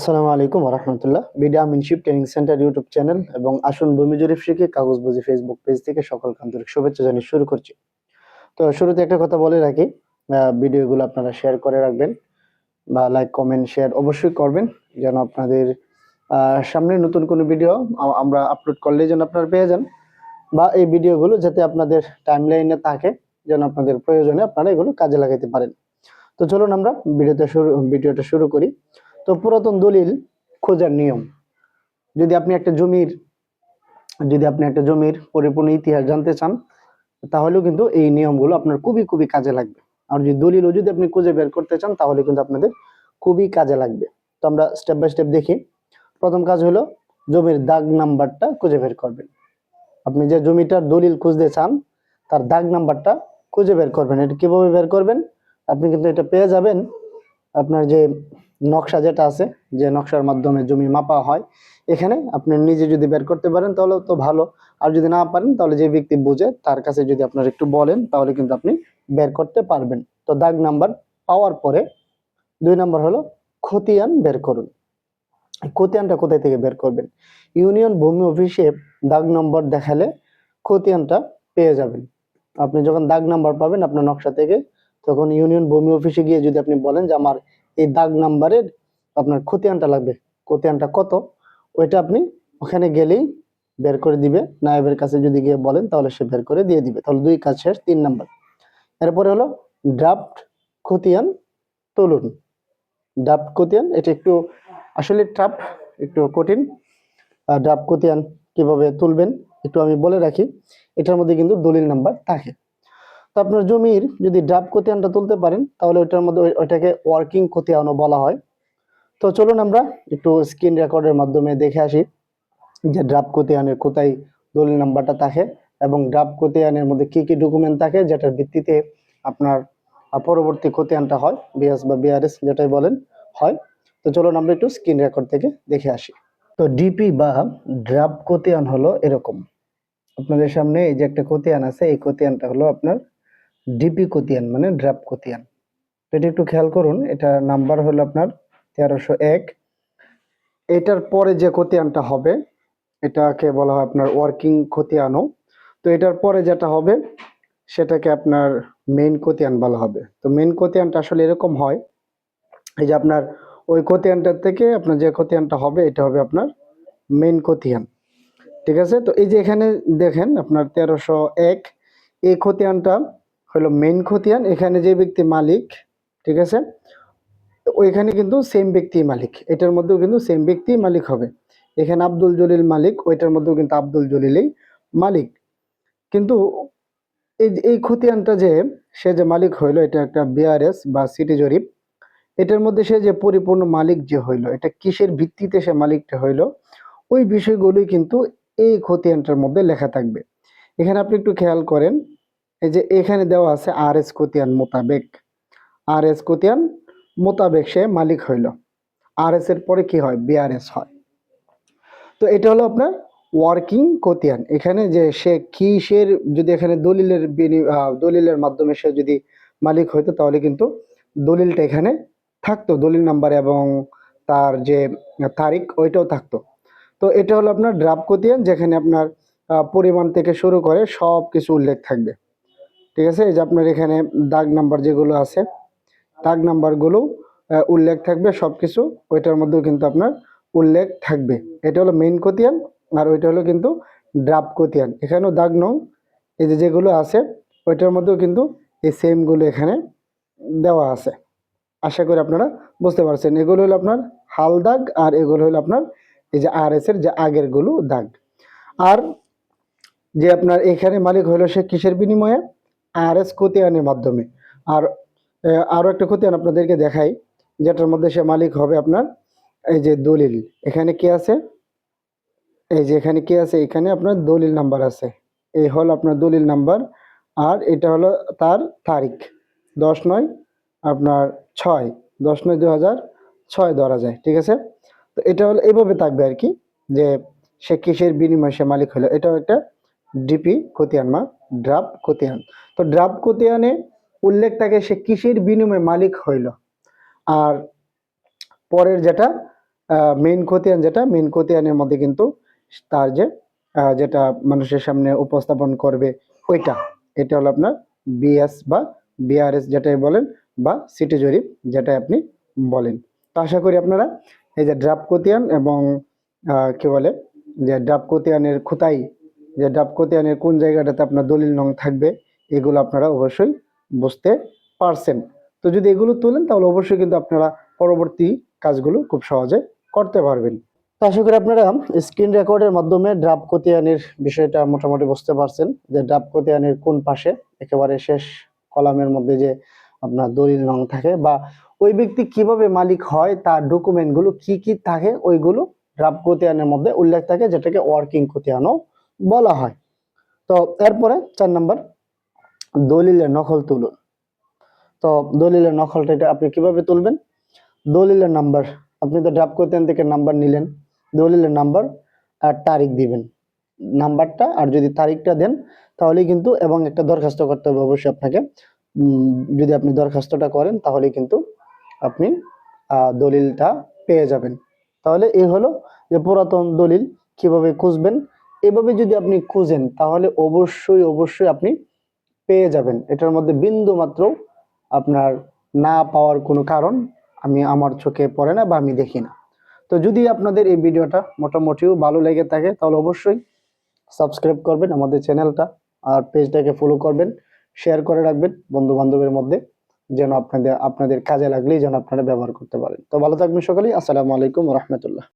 আসসালামু আলাইকুম রহমতুল্লাহ বিডা মিনশিপ ট্রেনিং সেন্টার ইউটিউব চ্যানেল এবং আসুন ভূমি জরিপ শিখে কাগজ বুঝি ফেসবুক পেজ থেকে সকল আন্তরিক শুভেচ্ছা জানিয়ে শুরু করছি। তো শুরুতে একটা কথা বলে রাখি ভিডিওগুলো আপনারা শেয়ার করে রাখবেন বা লাইক কমেন্ট শেয়ার অবশ্যই করবেন যেন আপনাদের সামনে নতুন কোনো ভিডিও আমরা আপলোড করলে যেন আপনারা পেয়ে যান বা এই ভিডিওগুলো যাতে আপনাদের টাইম লাইনে থাকে যেন আপনাদের প্রয়োজনে আপনারা এগুলো কাজে লাগাতে পারেন। তো চলুন আমরা ভিডিওতে শুরু ভিডিওটা শুরু করি। তো পুরাতন দলিল খোঁজার নিয়ম। যদি আপনি একটা জমির, যদি আপনি একটা জমির পরিপূর্ণ ইতিহাস জানতে চান, তাহলেও কিন্তু এই নিয়মগুলো আপনার খুবই খুবই কাজে লাগবে। আর যদি দলিলও যদি আপনি খুঁজে বের করতে চান, তাহলে কিন্তু আপনাদের খুবই কাজে লাগবে। তো আমরা স্টেপ বাই স্টেপ দেখি। প্রথম কাজ হলো জমির দাগ নাম্বারটা খুঁজে বের করবেন। আপনি যে জমিটার দলিল খুঁজতে চান, তার দাগ নাম্বারটা খুঁজে বের করবেন। এটা কীভাবে বের করবেন? আপনি কিন্তু এটা পেয়ে যাবেন আপনার যে নকশা যেটা আছে, যে নকশার মাধ্যমে জমি মাপা হয়, এখানে আপনি নিজে যদি বের করতে পারেন তাহলে তো ভালো। আর যদি না পারেন তাহলে যে ব্যক্তি বুঝে তার কাছে যদি আপনার একটু বলেন তাহলে কিন্তু আপনি বের করতে পারবেন। তো দাগ নাম্বার পাওয়ার পরে দুই নাম্বার হলো খতিয়ান বের করুন। খতিয়ানটা কোথায় থেকে বের করবেন? ইউনিয়ন ভূমি অফিসে দাগ নম্বর দেখালে খতিয়ানটা পেয়ে যাবেন। আপনি যখন দাগ নাম্বার পাবেন আপনার নকশা থেকে তখন ইউনিয়ন ভূমি অফিসে গিয়ে যদি আপনি বলেন যে আমার এই দাগ নাম্বারের আপনার খতিয়ানটা লাগবে খতিয়ানটা কত? ওইটা আপনি ওখানে গেলেই বের করে দিবে। নায়েবের কাছে যদি গিয়ে বলেন তাহলে সে বের করে দিয়ে দিবে। তাহলে দুই কাজ শেষ, তিন নাম্বার। এরপরে হলো ড্রাফট খতিয়ান তুলুন। ড্রাফট খতিয়ান এটা একটু আসলে ট্রাপ একটু কঠিন। ড্রাফট খতিয়ান কীভাবে তুলবেন একটু আমি বলে রাখি। এটার মধ্যে কিন্তু দলিল নাম্বার থাকে। তো আপনার জমির যদি ড্রাফট খতিয়ানটা তুলতে পারেন, তাহলে ওইটার মধ্যে ওইটাকে ওয়ার্কিং খতিয়ানও বলা হয়। তো চলুন আমরা একটু স্ক্রিন রেকর্ডের মাধ্যমে দেখে আসি যে ড্রাফট খতিয়ানের কোথায় দলিল নাম্বারটা থাকে এবং ড্রাফট খতিয়ানের মধ্যে কি কি ডকুমেন্ট থাকে যেটার ভিত্তিতে আপনার পরবর্তী খতিয়ানটা হয় বিএস বা বিআরএস যেটাই বলেন, হয়। তো চলুন আমরা একটু স্ক্রিন রেকর্ড থেকে দেখে আসি। তো ডিপি বা ড্রাফট খতিয়ান হলো এরকম। আপনাদের সামনে এই যে একটা খতিয়ান আছে, এই খতিয়ানটা হলো আপনার ডিপি খতিয়ান মানে ড্রাফট খতিয়ান তো এটা একটু খেয়াল করুন, এটা নাম্বার হলো আপনার তেরোশো এক। এটার পরে যে খতিয়ানটা হবে, এটাকে বলা হয় আপনার ওয়ার্কিং খতিয়ানও তো এটার পরে যেটা হবে, সেটাকে আপনার মেইন খতিয়ান বলা হবে। তো মেইন খতিয়ানটা আসলে এরকম হয়, এই যে আপনার ওই খতিয়ানটার থেকে আপনার যে খতিয়ানটা হবে, এটা হবে আপনার মেইন খতিয়ান ঠিক আছে? তো এই যে এখানে দেখেন, আপনার তেরোশো এক, এই খতিয়ানটা হলো মেন খতিয়ান, এখানে যে ব্যক্তি মালিক, ঠিক আছে? ওইখানে কিন্তু সেম ব্যক্তি মালিক, এটার মধ্যেও কিন্তু সেম ব্যক্তি মালিক হবে। এখানে আব্দুল জলিল মালিক, ওইটার মধ্যেও কিন্তু আব্দুল জলিলই মালিক। কিন্তু এই এই খতিয়ানটা যে, সে যে মালিক হইল, এটা একটা বিআরএস বা সিটি জরিপ। এটার মধ্যে সে যে পরিপূর্ণ মালিক যে হইল, এটা কিসের ভিত্তিতে সে মালিকটা হইল, ওই বিষয়গুলোই কিন্তু এই খতিয়ানটার মধ্যে লেখা থাকবে। এখানে আপনি একটু খেয়াল করেন এই যে এখানে দেওয়া আছে আর এস খতিয়ান মোতাবেক। আর এস খতিয়ান মোতাবেক সে মালিক হইল। আর এস এর পরে কি হয়? বিআরএস হয়। তো এটা হলো আপনার ওয়ার্কিং খতিয়ান এখানে যে সে কিসের যদি এখানে দলিলের দলিলের মাধ্যমে সে যদি মালিক হইতো, তাহলে কিন্তু দলিলটা এখানে থাকতো। দলিল নাম্বার এবং তার যে তারিখ, ওইটাও থাকতো। তো এটা হলো আপনার ড্রাফ খতিয়ান যেখানে আপনার পরিমাণ থেকে শুরু করে সব কিছু উল্লেখ থাকবে। ঠিক আছে? এই যে আপনার এখানে দাগ নাম্বার যেগুলো আছে, দাগ নাম্বারগুলো উল্লেখ থাকবে সব কিছু ওইটার মধ্যেও কিন্তু আপনার উল্লেখ থাকবে। এটা হলো মেইন খতিয়ান আর ওইটা হলো কিন্তু ড্রাফট খতিয়ান এখানেও দাগ নং এই যে যেগুলো আছে, ওইটার মধ্যেও কিন্তু এই সেমগুলো এখানে দেওয়া আছে। আশা করি আপনারা বুঝতে পারছেন। এগুলো হলো আপনার হাল দাগ আর এগুলো হলো আপনার এই যে আর এস এর যে আগেরগুলো দাগ। আর যে আপনার এখানে মালিক হলো সে কিসের বিনিময়ে? আর এস খতিয়ানের মাধ্যমে। আর আরও আরও একটা খতিয়ান আপনাদেরকে দেখাই, যেটার মধ্যে সে মালিক হবে আপনার, এই যে দলিল। এখানে কি আছে? এই যে এখানে কি আছে? এখানে আপনার দলিল নাম্বার আছে। এই হল আপনার দলিল নাম্বার, আর এটা হলো তার তারিখ। দশ নয় আপনার ছয়। দশ নয় দু হাজার ছয় ধরা যায়, ঠিক আছে? তো এটা হলো এইভাবে থাকবে আর কি, যে সে কিসের বিনিময়ে সে মালিক হলো। এটাও একটা ডিপি খতিয়ান মা ড্রাব খতিয়ান তো ড্রাব খতিয়ানে উল্লেখ থাকে সে কিসের বিনিময়ে মালিক হইল? আর পরের যেটা মেইন খতিয়ান যেটা মেইন খতিয়ানের মধ্যে কিন্তু তার যে যেটা মানুষের সামনে উপস্থাপন করবে ওইটা। এটা হলো আপনার বিএস বা বিআরএস যেটাই বলেন বা সিটি জরিপ যেটাই আপনি বলেন। তো আশা করি আপনারা এই যে ড্রাফট খতিয়ান এবং কি বলে যে ড্রাফট কোতিয়ানের খুঁতাই যে ড্রাফট খতিয়ানের কোন জায়গাটাতে আপনার দলিল নং থাকবে, এগুলো আপনারা অবশ্যই বুঝতে পারছেন। তো যদি এগুলো তোলেন, তাহলে অবশ্যই কিন্তু আপনারা পরবর্তী কাজগুলো খুব সহজে করতে পারবেন। তো আশা করি আপনারা স্ক্রিন রেকর্ডের মাধ্যমে ড্রাফট খতিয়ানের বিষয়টা মোটামুটি বুঝতে পারছেন যে ড্রাফট খতিয়ানের কোন পাশে একেবারে শেষ কলামের মধ্যে যে আপনার দলিল নং থাকে বা ওই ব্যক্তি কীভাবে মালিক হয়, তার ডকুমেন্টগুলো কি কি থাকে, ওইগুলো ড্রাফট খতিয়ানের মধ্যে উল্লেখ থাকে, যেটাকে ওয়ার্কিং খতিয়ানও বলা হয়। তো এরপরে চার নাম্বার, দলিলের নকল তুলুন। তো দলিলের নকলটা এটা আপনি কীভাবে তুলবেন? দলিলের নাম্বার, আপনি তো ড্রাফট করতেন থেকে নাম্বার নিলেন। দলিলের নাম্বার আর তারিখ দিবেন। নাম্বারটা আর যদি তারিখটা দেন, তাহলেই কিন্তু এবং একটা দরখাস্ত করতে হবে অবশ্যই আপনাকে। যদি আপনি দরখাস্তটা করেন, তাহলে কিন্তু আপনি দলিলটা পেয়ে যাবেন। তাহলে এই হলো যে পুরাতন দলিল কীভাবে খুঁজবেন এভাবে যদি আপনি খুঁজেন, তাহলে অবশ্যই অবশ্যই আপনি পেয়ে যাবেন। এটার মধ্যে বিন্দু মাত্র আপনার না পাওয়ার কোনো কারণ আমি আমার চোখে পড়ে না বা আমি দেখি না। তো যদি আপনাদের এই ভিডিওটা মোটামুটিও ভালো লেগে থাকে, তাহলে অবশ্যই সাবস্ক্রাইব করবেন আমাদের চ্যানেলটা আর পেজটাকে ফলো করবেন, শেয়ার করে রাখবেন বন্ধু বান্ধবের মধ্যে, যেন আপনাদের আপনাদের কাজে লাগলেই যেন আপনারা ব্যবহার করতে পারেন। তো ভালো থাকবেন সকালেই। আসসালামু আলাইকুম রহমতুল্লাহ।